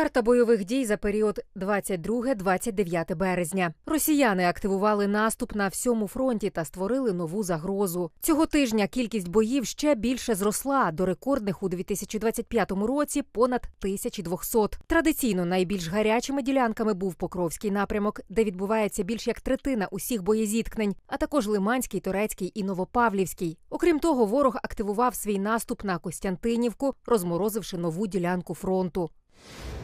Карта бойових дій за період 22-29 березня. Росіяни активували наступ на всьому фронті та створили нову загрозу. Цього тижня кількість боїв ще більше зросла до рекордних у 2025 році понад 1200. Традиційно найбільш гарячими ділянками був Покровський напрямок, де відбувається більш як третина усіх боєзіткнень, а також Лиманський, Турецький і Новопавлівський. Окрім того, ворог активував свій наступ на Костянтинівку, розморозивши нову ділянку фронту.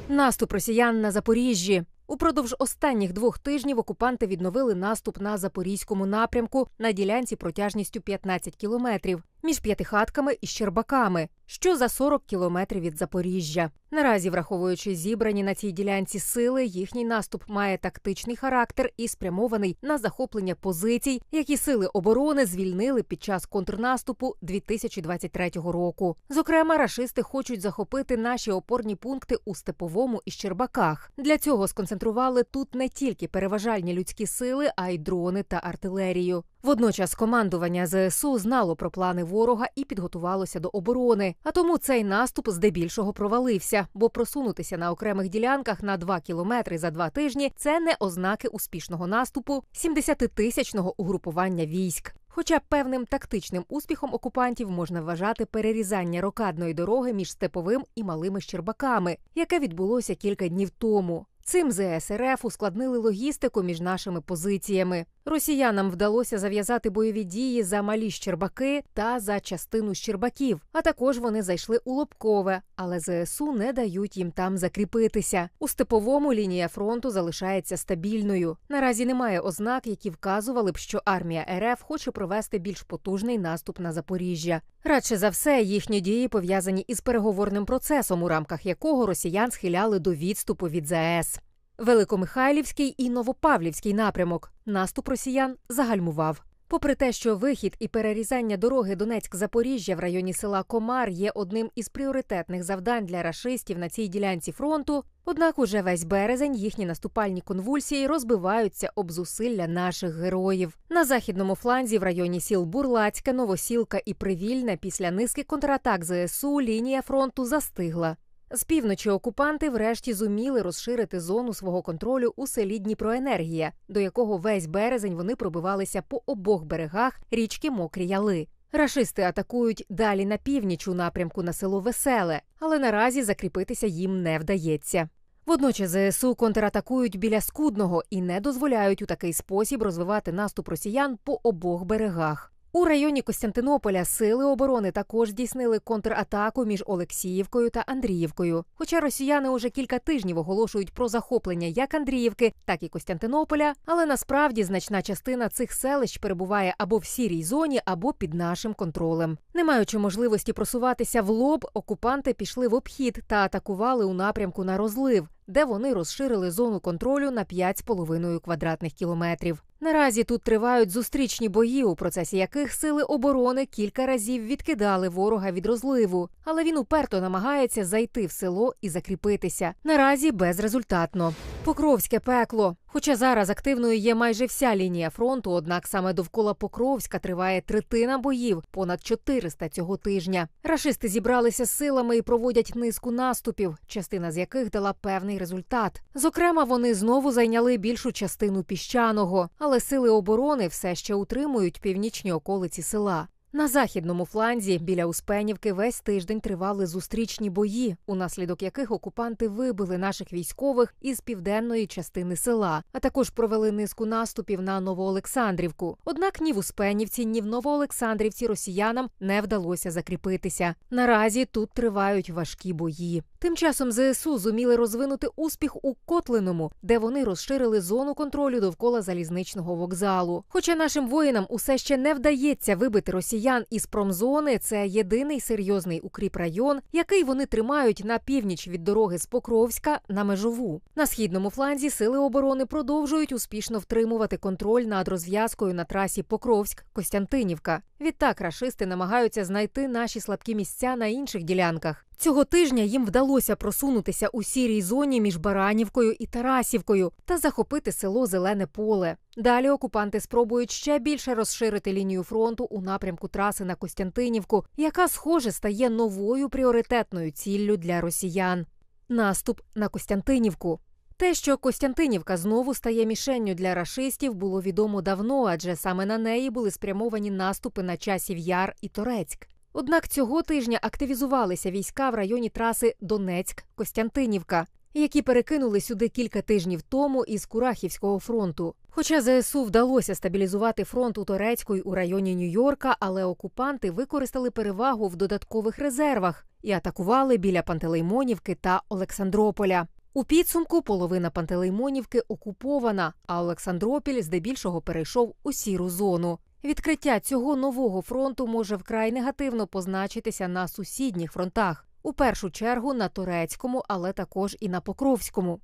Наступ росіян на Запоріжжі. Упродовж останніх двох тижнів окупанти відновили наступ на запорізькому напрямку на ділянці протяжністю 15 кілометрів між п'ятихатками і Щербаками, що за 40 кілометрів від Запоріжжя. Наразі, враховуючи зібрані на цій ділянці сили, їхній наступ має тактичний характер і спрямований на захоплення позицій, які сили оборони звільнили під час контрнаступу 2023 року. Зокрема, рашисти хочуть захопити наші опорні пункти у Степовому і Щербаках. Для цього сконцентрували тут не тільки переважальні людські сили, а й дрони та артилерію. Водночас командування ЗСУ знало про плани ворога і підготувалося до оборони. А тому цей наступ здебільшого провалився, бо просунутися на окремих ділянках на 2 кілометри за два тижні це не ознаки успішного наступу 70-тисячного угрупування військ. Хоча певним тактичним успіхом окупантів можна вважати перерізання рокадної дороги між степовим і малими Щербаками, яке відбулося кілька днів тому. Цим ЗСРФ ускладнили логістику між нашими позиціями. Росіянам вдалося зав'язати бойові дії за малі Щербаки та за частину Щербаків. А також вони зайшли у Лобкове, але ЗСУ не дають їм там закріпитися. У степовому лінія фронту залишається стабільною. Наразі немає ознак, які вказували б, що армія РФ хоче провести більш потужний наступ на Запоріжжя. Радше за все, їхні дії пов'язані із переговорним процесом, у рамках якого росіян схиляли до відступу від ЗАЕС. Великомихайлівський і Новопавлівський напрямок. Наступ росіян загальмував. Попри те, що вихід і перерізання дороги Донецьк-Запоріжжя в районі села Комар є одним із пріоритетних завдань для рашистів на цій ділянці фронту, однак уже весь березень їхні наступальні конвульсії розбиваються об зусилля наших героїв. На західному фланзі в районі сіл Бурлацьке, Новосілка і Привільне після низки контратак ЗСУ лінія фронту застигла. З півночі окупанти врешті зуміли розширити зону свого контролю у селі Дніпроенергія, до якого весь березень вони пробивалися по обох берегах річки Мокрі Яли. Рашисти атакують далі на північ у напрямку на село Веселе, але наразі закріпитися їм не вдається. Водночас ЗСУ контратакують біля Скудного і не дозволяють у такий спосіб розвивати наступ росіян по обох берегах. У районі Костянтинополя сили оборони також здійснили контратаку між Олексіївкою та Андріївкою. Хоча росіяни уже кілька тижнів оголошують про захоплення як Андріївки, так і Костянтинополя, але насправді значна частина цих селищ перебуває або в сірій зоні, або під нашим контролем. Не маючи можливості просуватися в лоб, окупанти пішли в обхід та атакували у напрямку на розлив. Де вони розширили зону контролю на 5,5 квадратних кілометрів. Наразі тут тривають зустрічні бої, у процесі яких сили оборони кілька разів відкидали ворога від розливу, але він уперто намагається зайти в село і закріпитися. Наразі безрезультатно. Покровське пекло. Хоча зараз активною є майже вся лінія фронту, однак саме довкола Покровська триває третина боїв, понад 400 цього тижня. Рашисти зібралися з силами і проводять низку наступів, частина з яких дала певний результат. Зокрема, вони знову зайняли більшу частину піщаного, але сили оборони все ще утримують північні околиці села. На західному фланзі біля Успенівки весь тиждень тривали зустрічні бої, унаслідок яких окупанти вибили наших військових із південної частини села, а також провели низку наступів на Новоолександрівку. Однак ні в Успенівці, ні в Новоолександрівці росіянам не вдалося закріпитися. Наразі тут тривають важкі бої. Тим часом ЗСУ зуміли розвинути успіх у Котлиному, де вони розширили зону контролю довкола залізничного вокзалу. Хоча нашим воїнам усе ще не вдається вибити росіян із промзони, це єдиний серйозний укріп район, який вони тримають на північ від дороги з Покровська на межову. На східному фланзі сили оборони продовжують успішно втримувати контроль над розв'язкою на трасі Покровськ-Костянтинівка. Відтак рашисти намагаються знайти наші слабкі місця на інших ділянках. Цього тижня їм вдалося просунутися у сірій зоні між Баранівкою і Тарасівкою та захопити село Зелене Поле. Далі окупанти спробують ще більше розширити лінію фронту у напрямку траси на Костянтинівку, яка, схоже, стає новою пріоритетною ціллю для росіян. наступ на Костянтинівку. Те, що Костянтинівка знову стає мішенню для рашистів, було відомо давно, адже саме на неї були спрямовані наступи на часів Яр і Торецьк. Однак цього тижня активізувалися війська в районі траси Донецьк-Костянтинівка, які перекинули сюди кілька тижнів тому із Курахівського фронту. Хоча ЗСУ вдалося стабілізувати фронт у Торецьку у районі Нью-Йорка, але окупанти використали перевагу в додаткових резервах і атакували біля Пантелеймонівки та Олександрополя. У підсумку половина Пантелеймонівки окупована, а Олександропіль здебільшого перейшов у сіру зону. Відкриття цього нового фронту може вкрай негативно позначитися на сусідніх фронтах, у першу чергу на турецькому, але також і на Покровському.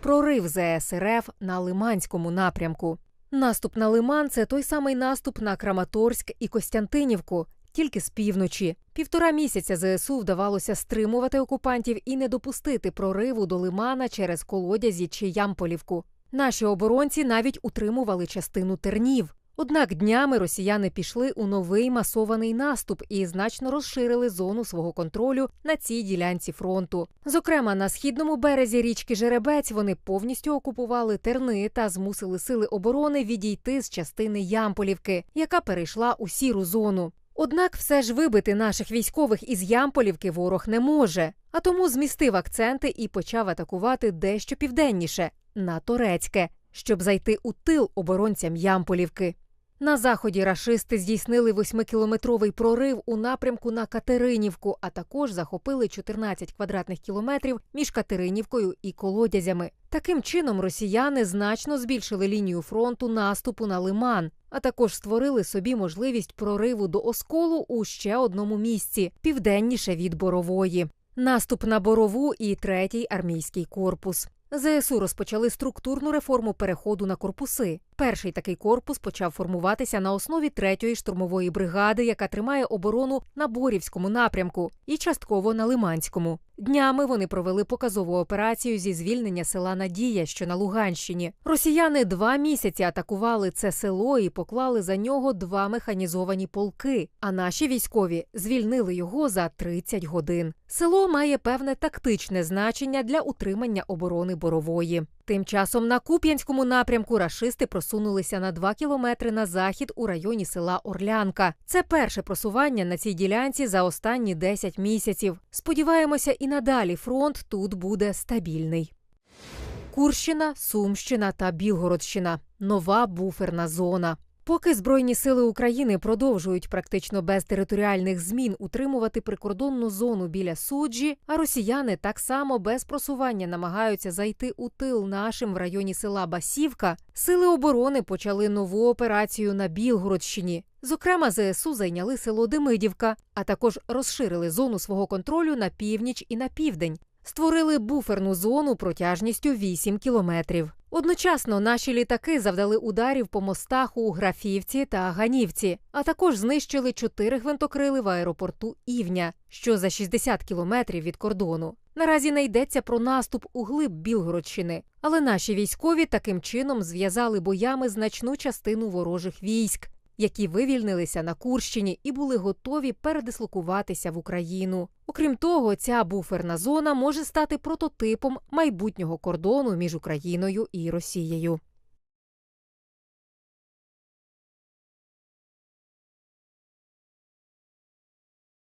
Прорив ЗС РФ на Лиманському напрямку. Наступ на Лиман це той самий наступ на Краматорськ і Костянтинівку, тільки з півночі. Півтора місяця ЗСУ вдавалося стримувати окупантів і не допустити прориву до Лимана через колодязі чи Ямполівку. Наші оборонці навіть утримували частину тернів. Однак днями росіяни пішли у новий масований наступ і значно розширили зону свого контролю на цій ділянці фронту. Зокрема, на східному березі річки Жеребець вони повністю окупували терни та змусили сили оборони відійти з частини Ямполівки, яка перейшла у сіру зону. Однак все ж вибити наших військових із Ямполівки ворог не може, а тому змістив акценти і почав атакувати дещо південніше на Торецьке, щоб зайти у тил оборонцям Ямполівки. На заході рашисти здійснили восьмикілометровий прорив у напрямку на Катеринівку, а також захопили 14 квадратних кілометрів між Катеринівкою і колодязями. Таким чином росіяни значно збільшили лінію фронту наступу на Лиман, а також створили собі можливість прориву до осколу у ще одному місці південніше від Борової. Наступ на Борову і третій армійський корпус. ЗСУ розпочали структурну реформу переходу на корпуси. Перший такий корпус почав формуватися на основі третьої штурмової бригади, яка тримає оборону на Борівському напрямку і частково на Лиманському. Днями вони провели показову операцію зі звільнення села Надія, що на Луганщині. Росіяни два місяці атакували це село і поклали за нього два механізовані полки. А наші військові звільнили його за 30 годин. Село має певне тактичне значення для утримання оборони борової. Тим часом на Куп'янському напрямку рашисти просунулися на 2 кілометри на захід у районі села Орлянка. Це перше просування на цій ділянці за останні 10 місяців. Сподіваємося, і надалі фронт тут буде стабільний. Курщина, Сумщина та Білгородщина нова буферна зона. Поки Збройні сили України продовжують практично без територіальних змін утримувати прикордонну зону біля суджі, а росіяни так само без просування намагаються зайти у тил нашим в районі села Басівка, сили оборони почали нову операцію на Білгородщині. Зокрема, ЗСУ зайняли село Демидівка, а також розширили зону свого контролю на північ і на південь. Створили буферну зону протяжністю 8 кілометрів. Одночасно наші літаки завдали ударів по мостах у Графівці та Ганівці, а також знищили чотири гвинтокрили в аеропорту Івня, що за 60 кілометрів від кордону. Наразі не йдеться про наступ у глиб Білгородщини, але наші військові таким чином зв'язали боями значну частину ворожих військ, які вивільнилися на Курщині і були готові передислокуватися в Україну. Окрім того, ця буферна зона може стати прототипом майбутнього кордону між Україною і Росією.